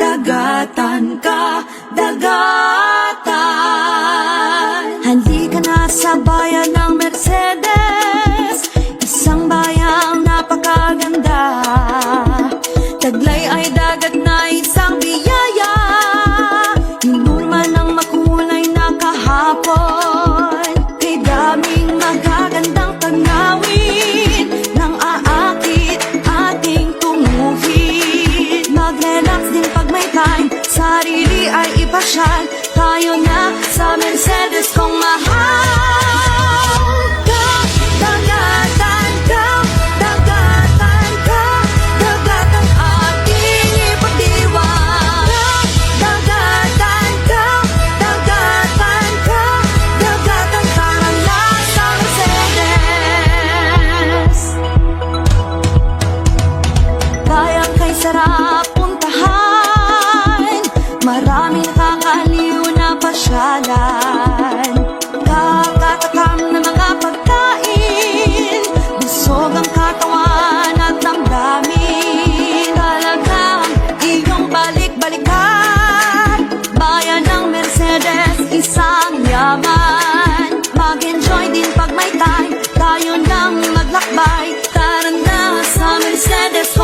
dagatan ka, dagatan. Halika na sa bayan ay ipasyal Tayo na sa Mercedes kong mahal Ka, dagatan ka, dagatan ka Dagatan ating ipagdiwang Dagatan ka, dagatan ka Dagatan tara na sa Mercedes Bayang kay sarap puntahan na pasyalan Kakatakam na mga pagkain Busog ang katawan at damdamin. Talagang iyong balik-balikan Bayan ng Mercedes, isang yaman. Mag-enjoy din pag may time Tayo nang maglakbay. Tara na sa Mercedes